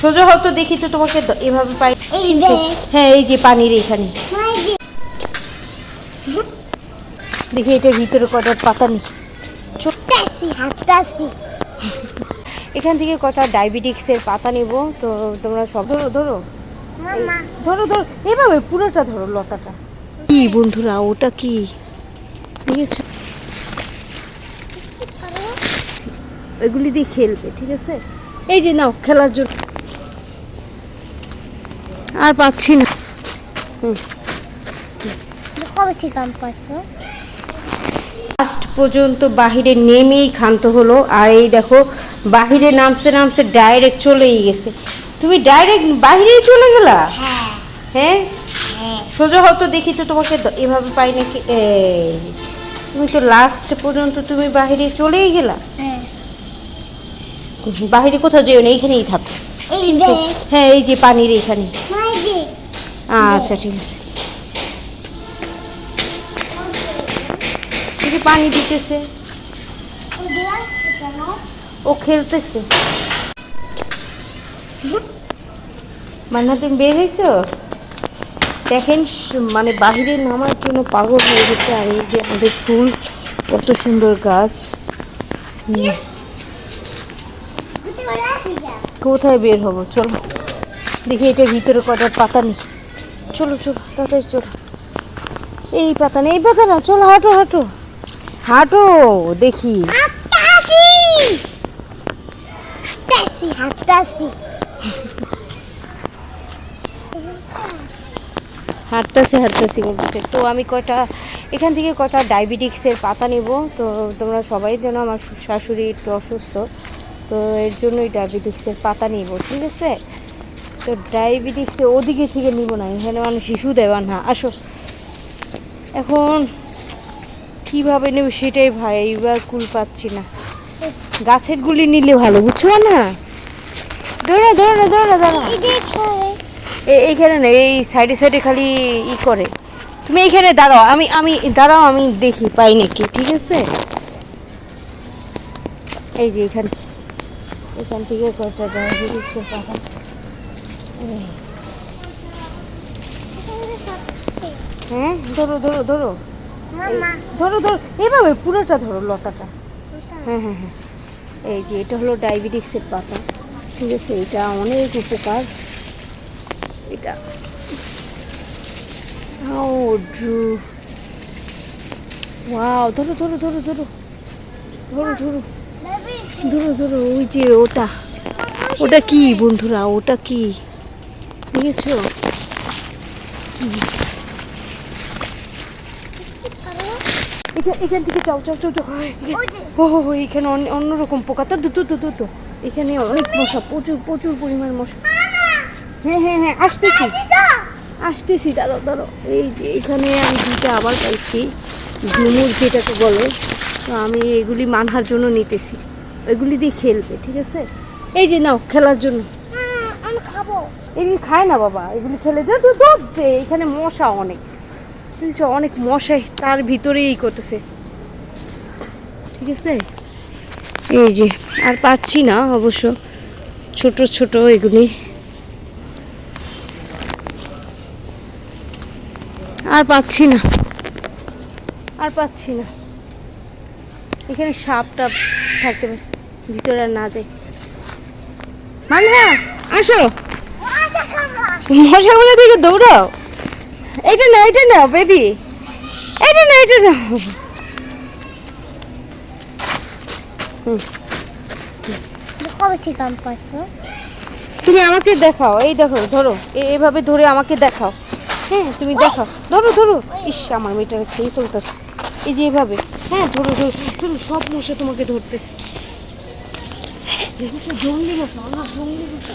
সোজা হতো দেখি তো তোমাকে এভাবে পাই এই যে। হ্যাঁ এই যে পানির এখানে। দেখি এটার ভিতরে কটার পাতা নেই এখান থেকে কটা ডায়াবেটিক্সের পাতা নেব তো তোমরা সব ধরো ধরো। ধরো ধরো এভাবে পুরোটা ধরো লতাটা। কি বন্ধুরা ওটা কি? দেখেছ? এগুলি দিয়ে খেলবে ঠিক আছে? এই যে নাও খেলার জন্য। আর পাচ্ছি না। কবে থেকে আম পাচ্ছো? লাস্ট পর্যন্ত বাহিরে নেমেই ক্ষান্ত হলো। আর এই দেখো বাহিরে নামছে নামছে ডাইরেক্ট চলেই গেছে। তুমি ডাইরেক্ট বাহিরেই চলে গেলা? হ্যাঁ? সোজা হতো দেখি তো তোমাকে এভাবে পাই নাকি? তুমি তো লাস্ট পর্যন্ত তুমি বাহিরে চলেই গেলা। হ্যাঁ। বাহিরে কোথাও যেও না এইখানেই থাকো। হ্যাঁ এই যে পানির এইখানে আচ্ছা ঠিক আছে। পানি দিতেছে। ও খেলতেছে। মান্না, তুমি বের হয়েছো দেখেন মানে বাহিরে নামার জন্য পাগল হয়ে গেছে, আর এই যে আমাদের ফুল, কত সুন্দর গাছ। কোথায় বের হব? চলো। দেখি এটার ভিতরে কটার পাতা নেই। চলো চলো তাড়াতাড়ি চলো। এই পাতা নেই এই পাতা না চলো হাঁটো হাঁটো। হাঁটো দেখি। হাঁটতাছি। হাঁটতাছি হাঁটতাছি। হাঁটতেছে হাঁটতেছি বলতে তো আমি কটা এখান থেকে কটা ডায়াবেটিক্সের পাতা নেব? তো তোমরা সবাই যেন আমার শাশুড়ি একটু অসুস্থ তো এর জন্যই ডায়াবেটিক্সের পাতা নিব ঠিক আছে? তো ডায়াবেটিক্সে ওদিকে থেকে নিব না এখানে মানে শিশু দেওয়া না। আসো। এখন কীভাবে নেব সেটাই ভাই এইবার কুল পাচ্ছি না। গাছের গুলি নিলে ভালো বুঝছ না? দৌড়া দৌড়া দৌড়া দৌড়া এইখানে না এই সাইডে সাইডে খালি ই করে। তুমি এইখানে দাঁড়াও আমি আমি দাঁড়াও আমি দেখি পাই নাকি ঠিক আছে? এই যে এখান এখান থেকে কয়েকটা ডায়াবেটিক্সের পাতা এই। হ্যাঁ ধরো ধরো ধরো। ধরো ধরো এভাবে পুরোটা ধরো লতাটা। হ্যাঁ হ্যাঁ হ্যাঁ। এই যে এটা হলো ডায়াবেটিক্সের পাতা। ঠিক আছে এটা অনেক উপকার। এটা। ও ড্রু। ওয়াও ধরো ধরো ধরো ধরো। ধরো ধরো। ধরো ধরো ওই যে ওটা। ওটা কি বন্ধুরা? ওটা কি? দেখেছ এখান থেকে চাও চাও চাও ও হো এখানে অন্য অন্যরকম পোকা। তো দুটো তো তো এখানে অনেক মশা প্রচুর প্রচুর পরিমাণ মশা। হ্যাঁ হ্যাঁ হ্যাঁ আসতেছি। আসতেছি দাঁড়ো দাঁড়ো এই যে এখানে আমি দুটো আবার পাইছি। ঝুমুর যেটাকে বলে তো আমি এগুলি মানহার জন্য নিতেছি। এগুলি দিয়ে খেলবে ঠিক আছে? এই যে নাও খেলার জন্য। খাব। এগুলি খায় না বাবা, এগুলি খেলে যে দুধ দে, এখানে মশা অনেক। অনেক মশাই তার ভিতরেই করতেছে। ঠিক আছে? এই যে, আর পাচ্ছি না অবশ্য। ছোট ছোট এগুলি। আর পাচ্ছি না। আর পাচ্ছি না। এখানে সাপ টাপ থাকতে ভিতরে না যায়। মানহা! আসো। মশাগুলো দিকে দৌড়াও। এটা না এটা না বেবি এটা না এটা না তুমি আমাকে দেখাও, এই দেখো, ধরো, এ- এভাবে ধরে আমাকে দেখাও। হ্যাঁ তুমি দেখাও। ধরো ধরো। ইস, আমার মেয়েটাকে খেয়ে চলতেছে এই যে এভাবে। হ্যাঁ ধরো ধরো ধরো, সব মশা তোমাকে ধরতেছে। জঙ্গলি মশা জঙ্গলি মশা